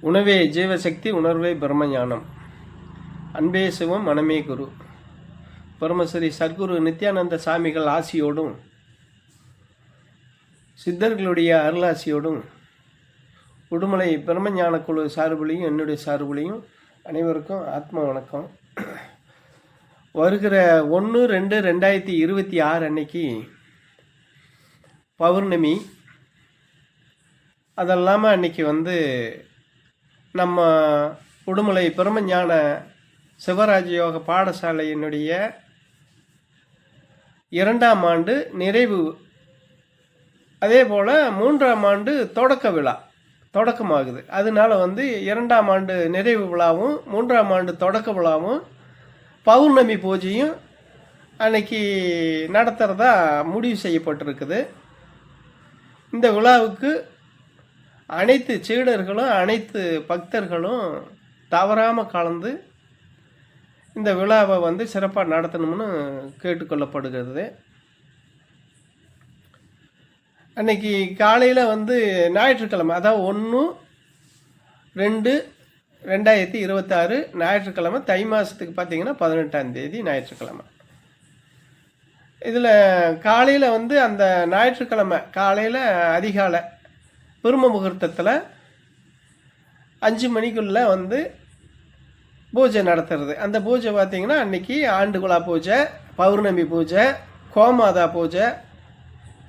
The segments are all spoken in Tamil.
உணவே ஜீவசக்தி உணர்வே பிரம்மஞானம். அன்பே சிவம் மனமே குரு. பரமஸ்ரீ சத்குரு நித்யானந்த சாமிகள் ஆசியோடும் சித்தர்களுடைய அருளாசியோடும் உடுமலை பிரம்மஞான குழு சார்புலையும் என்னுடைய சார்புலையும் அனைவருக்கும் ஆத்ம வணக்கம். வருகிற ஒன்று ரெண்டு ரெண்டாயிரத்தி இருபத்தி ஆறு அன்னைக்கு பௌர்ணமி. அதெல்லாமல் அன்னைக்கு வந்து நம்ம உடுமலை பிரம்மஞான சிவராஜ யோக பாடசாலையினுடைய இரண்டாம் ஆண்டு நிறைவு. அதே போல் மூன்றாம் ஆண்டு தொடக்க விழா தொடக்கமாகுது. அதனால வந்து இரண்டாம் ஆண்டு நிறைவு விழாவும் மூன்றாம் ஆண்டு தொடக்க விழாவும் பௌர்ணமி பூஜையும் அன்னைக்கு நடத்துகிறதா முடிவு செய்யப்பட்டிருக்குது. இந்த விழாவுக்கு அனைத்து சீடர்களும் அனைத்து பக்தர்களும் தவறாமல் கலந்து இந்த விழாவை வந்து சிறப்பாக நடத்தணும்னு கேட்டுக்கொள்ளப்படுகிறது. அன்னைக்கு காலையில் வந்து ஞாயிற்றுக்கிழமை அதாவது ஒன்று ரெண்டு ரெண்டாயிரத்தி இருபத்தாறு ஞாயிற்றுக்கிழமை தை மாதத்துக்கு பார்த்தீங்கன்னா பதினெட்டாம் தேதி ஞாயிற்றுக்கிழமை. இதில் காலையில் வந்து அந்த ஞாயிற்றுக்கிழமை காலையில் அதிகாலை பிரம்ம முகூர்த்தத்தில் அஞ்சு மணிக்குள்ளே வந்து பூஜை நடத்துறது. அந்த பூஜை பார்த்திங்கன்னா அன்றைக்கி ஆண்டுகுழா பூஜை பௌர்ணமி பூஜை கோமாதா பூஜை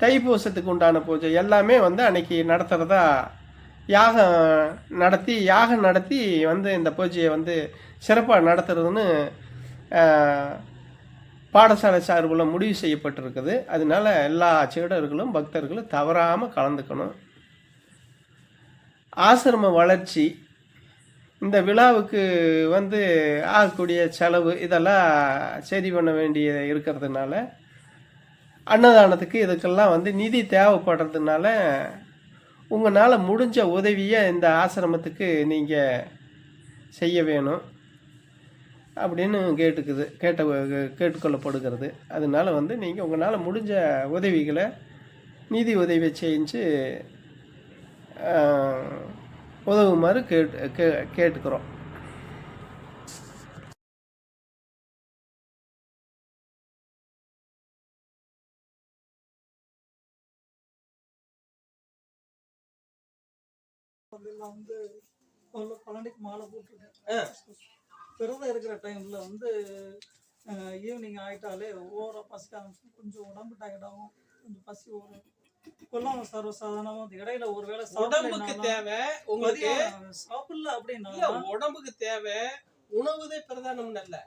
தைப்பூசத்துக்கு உண்டான பூஜை எல்லாமே வந்து அன்றைக்கி நடத்துகிறதா யாகம் நடத்தி யாகம் நடத்தி வந்து இந்த பூஜையை வந்து சிறப்பாக நடத்துறதுன்னு பாடசாலை சார்பில் முடிவு செய்யப்பட்டிருக்குது. அதனால எல்லா சீடர்களும் பக்தர்களும் தவறாமல் கலந்துக்கணும். ஆசிரம வளர்ச்சி இந்த விழாவுக்கு வந்து ஆகக்கூடிய செலவு இதெல்லாம் சரி பண்ண வேண்டிய இருக்கிறதுனால அன்னதானத்துக்கு இதுக்கெல்லாம் வந்து நிதி தேவைப்படுறதுனால உங்களால் முடிஞ்ச உதவியை இந்த ஆசிரமத்துக்கு நீங்கள் செய்ய வேணும் அப்படின்னு கேட்டுக்குது கேட்ட கேட்டுக்கொள்ளப்படுகிறது. அதனால வந்து நீங்கள் உங்களால் முடிஞ்ச உதவிகளை நிதி உதவி செஞ்சு உதவுமாறு கேட்டு கே கேட்டுக்கிறோம். வந்து பல பழனிக்கு மாலை போட்டிருக்கேன். விரதம் இருக்கிற டைம்ல வந்து ஈவினிங் ஆயிட்டாலே ஓர பசி ஆரம்பிச்சு கொஞ்சம் உடம்பு டயர்டாகும் கொஞ்சம் பசி ஓடும் கொல்லாம் சர்வசாதாரணமா இடையில ஒரு வேளை உடம்புக்கு தேவை உங்களுக்கு சாப்பிடல அப்படின்னா உடம்புக்கு தேவை உணவுதே பிரதானம் அல்ல.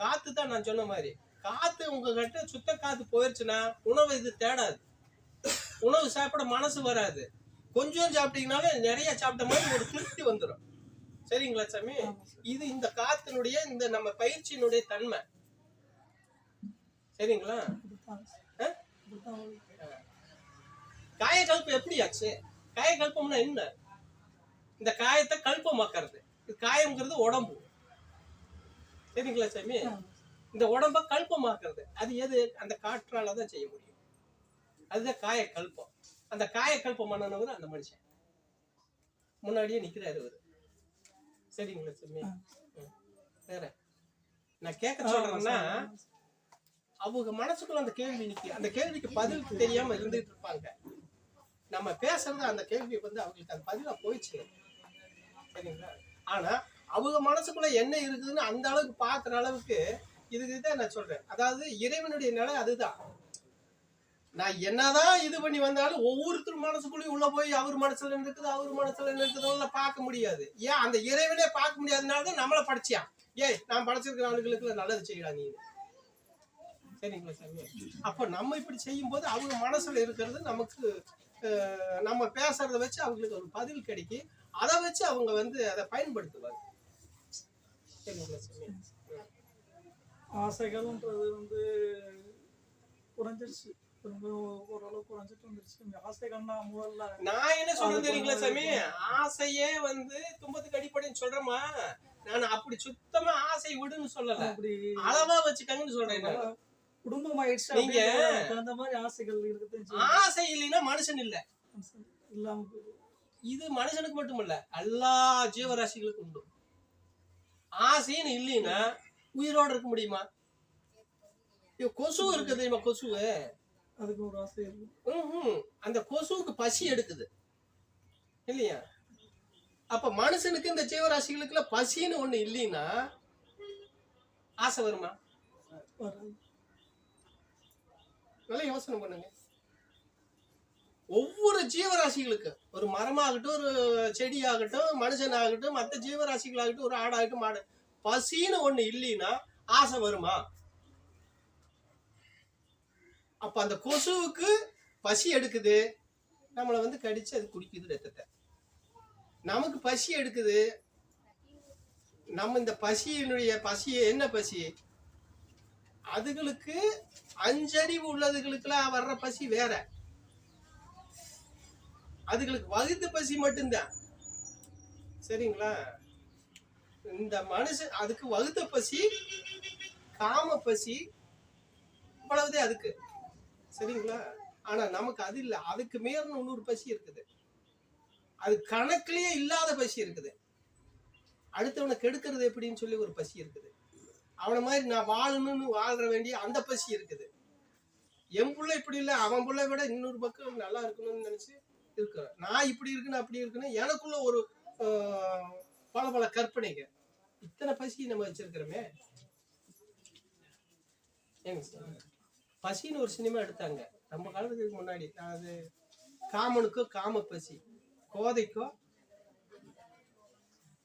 காத்து தான் நான் சொன்ன மாதிரி. காத்து உங்ககிட்ட சுத்த காத்து போயிருச்சுன்னா உணவு இது தேடாது. உணவு சாப்பிட மனசு வராது. கொஞ்சம் சாப்பிட்டீங்கனாலே நிறைய சாப்பிட்ட மாதிரி ஒரு திருப்தி வந்துடும் சரிங்களா சாமி? இது இந்த காத்தினுடைய இந்த நம்ம பயிற்சியினுடைய தன்மை. சரிங்களா? காயக்கல்பம் எப்படி ஆச்சு காயக்கல்பம்னா என்ன? இந்த காயத்தை கல்பமாக்குறது இது காயம்ங்கிறது உடம்பு. சரிங்களா சாமி? இந்த உடம்ப கல்பமாக்குறது அது எது? அந்த காற்றால தான் செய்ய முடியும். அதுதான் காய கல்பம் அந்த காய கல்பம் பண்ணனவர் அந்த மனுஷன். முன்னாடியே நிக்கிறாரு அவரு. சரிங்களா சாமி. வேற. நான் கேட்க சொல்றேன்னா அவங்க மனசுக்குள்ள அந்த கேள்வி நிக்கு அந்த கேள்விக்கு பதில் தெரியாம இருந்துட்டு இருப்பாங்க. நம்ம பேசுறது அந்த கேள்வி வந்து அவங்களுக்கு அந்த பதிலா போயிடுச்சு. சரிங்களா? ஆனா அவங்க மனசுக்குள்ள என்ன இருக்குதுன்னு அந்த அளவுக்கு பாக்குற அளவுக்கு இதுக்கு தான் நான் சொல்றேன். அதாவது இறைவனுடைய நிலை அதுதான். நான் என்னதான் இது பண்ணி வந்தாலும் ஒவ்வொருத்தர் மனசுக்குள்ளேயும் உள்ள போய் அவர் மனசுல இருக்குது அவர் மனசுல இருக்குதுன்னு பார்க்க முடியாது. ஏன்? அந்த இறைவனே பார்க்க முடியாதனால தான் நம்மளை படிச்சியான் ஏய் நான் படைச்சிருக்கிற ஆளுகளுக்கு நல்லது செய்யலாம் நீ. சரிங்களா சாமி அப்போ நம்ம இப்படி செய்யும்போது அவங்க மனசுல இருக்கிறது நமக்கு நம்ம பேசுறத வச்சு அவங்களுக்கு ஒரு பதில் கிடைக்கி அதை வச்சு அவங்க வந்து அதை பயன்படுத்துவாங்க. ஆசைகள்ன்றது வந்து குறைஞ்சிருச்சு. ரொம்ப ஓரளவு குறைஞ்சிட்டு வந்துருச்சு. இந்த ஆசைகள்னா முதல்ல நான் என்ன சொல்றேன் தெரியுங்களா சாமி? ஆசையே வந்து துன்பத்துக்கு அடிப்படைன்னு சொல்றேமா நான் அப்படி சுத்தமா ஆசை விடுன்னு சொல்லல. அப்படி அளவா வச்சுக்கங்கன்னு சொல்றேன். குடும்பம் ஆயிடுச்சு நீங்க- தகுந்த மாதிரி ஆசைகள் இருக்குதுன்னு ஆசை இல்லைன்னா மனுஷன் இல்ல. இல்லாம. இது மனுஷனுக்கு மட்டும் இல்ல எல்லா ஜீவராசிகளுக்கும் உண்டு. ஆசைன்னு இல்லைன்னா உயிரோட இருக்க முடியுமா? கொசு இருக்கு தெரியுமா கொசுவு அதுக்கு ஒரு ஆசை இருக்கு. அந்த கொசுவுக்கு பசி எடுக்குது. இல்லையா? அப்ப மனுஷனுக்கு இந்த ஜீவராசிகளுக்குள்ள பசின்னு ஒண்ணு இல்லைன்னா ஆசை வருமா? நல்லா யோசனை பண்ணுங்க. ஒவ்வொரு ஜீவராசிகளுக்கு ஒரு மரமாகட்டும் ஒரு செடியாகட்டும் மனுஷனாகட்டும் மற்ற ஜீவராசிகளாகட்டும் ஒரு ஆடாகட்டும் மாடு பசின்னு ஒண்ணு இல்லைன்னா ஆசை வருமா? அப்ப அந்த கொசுவுக்கு பசி எடுக்குது. நம்மளை வந்து கடிச்சு அது குடிக்குது ரத்தத்தை. நமக்கு பசி எடுக்குது. நம்ம இந்த பசியினுடைய பசி என்ன பசி? அதுகளுக்கு அஞ்சறிவு உள்ளதுகளுக்குலாம் வர்ற பசி வேற. அதுகளுக்கு வகுத்து பசி மட்டும்தான். சரிங்களா? இந்த மனுஷன் அதுக்கு வகுத்த பசி காம பசி இவ்வளவுதே அதுக்கு. சரிங்களா? ஆனா நமக்கு அது இல்லை. அதுக்கு மேற்னு இன்னொரு பசி இருக்குது. அது கணக்குலயே இல்லாத பசி இருக்குது. அடுத்தவனை கெடுக்கிறது எப்படின்னு சொல்லி ஒரு பசி இருக்குது. அவனை மாதிரி நான் வாழணும்னு வாழ்ற வேண்டிய அந்த பசி இருக்குது. என் பிள்ளை இப்படி இல்லை அவன் பிள்ளை விட இன்னொரு பக்கம் நல்லா இருக்கணும்னு நினைச்சு இருக்கிறேன். நான் இப்படி இருக்குன்னு அப்படி இருக்குன்னு எனக்குள்ள ஒரு பல பல கற்பனைங்க. இத்தனை பசி நம்ம வச்சிருக்கிறோமே. ஏங்க சார் பசின்னு ஒரு சினிமா எடுத்தாங்க. நம்ம காலத்துக்கு முன்னாடி. அது காமனுக்கோ காம பசி கோதைக்கோ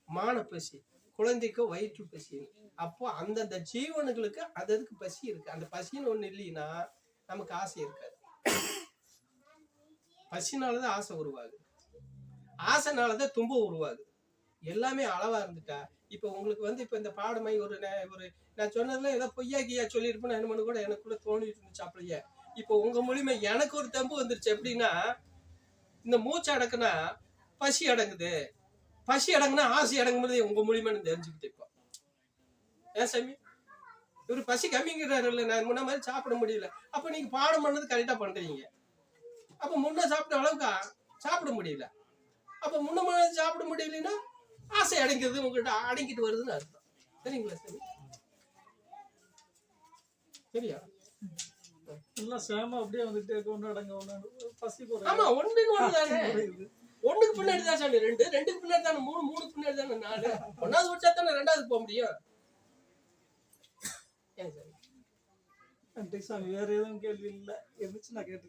மானப்பசி. குழந்தைக்கு வயிற்று பசி. அப்போ அந்தந்த ஜீவனுங்களுக்கு அது அதுக்கு பசி இருக்கு? அந்த பசின்னு ஒண்ணு இல்லைன்னா நமக்கு ஆசை இருக்காது. பசினாலதான் ஆசை உருவாகுது. ஆசைனாலதான் தும்பு உருவாகுது. எல்லாமே அளவா இருந்துட்டா இப்ப உங்களுக்கு வந்து இப்ப இந்த பாடமை ஒரு நே- ஒரு நான் சொன்னதுல ஏதோ பொய்யா கியா சொல்லியிருப்பேன் என்ன கூட எனக்கு கூட தோணிட்டு இருந்துச்சு அப்படியே. இப்போ உங்க மூலியமா எனக்கு ஒரு தம்பு வந்துருச்சு எப்படின்னா இந்த மூச்சு அடக்குனா பசி அடங்குது. பசி அடங்குனா ஆசை அடங்கும்போது உங்க மூலியமா நான் தெரிஞ்சுக்கிட்டு இப்போ. ஏன் சாமி? இவர் பசி கம்மிங்கிறாரு இல்லை நான் முன்ன மாதிரி சாப்பிட முடியல. அப்ப நீங்க பாடம் பண்ணது கரெக்டா பண்றீங்க. அப்ப முன்ன சாப்பிட்ட அளவுக்கு சாப்பிட முடியல. அப்ப முன்ன மாதிரி சாப்பிட முடியலன்னா ஆசை அடங்கிறது உங்ககிட்ட அடங்கிட்டு வருதுன்னு அர்த்தம். சரிங்களா சாமி? சரியா? எல்லாம் சேம அப்படியே வந்துட்டே ஒன்று அடங்க ஒன்று பசி. ஆமா தானே குறையுது. ஒண்ணுக்கு பின்னாடி தான் சாமி ரெண்டு ரெண்டுக்கு பின்னாடி தானே மூணு மூணுக்கு பின்னாடி தானே நாலு. ஒன்னாவது வச்சா தானே ரெண்டாவது போக முடியும். ஏன் சாமி? நன்றி சாமி வேற எதுவும் கேள்வி இல்லை. இருந்துச்சு நான் கேட்டு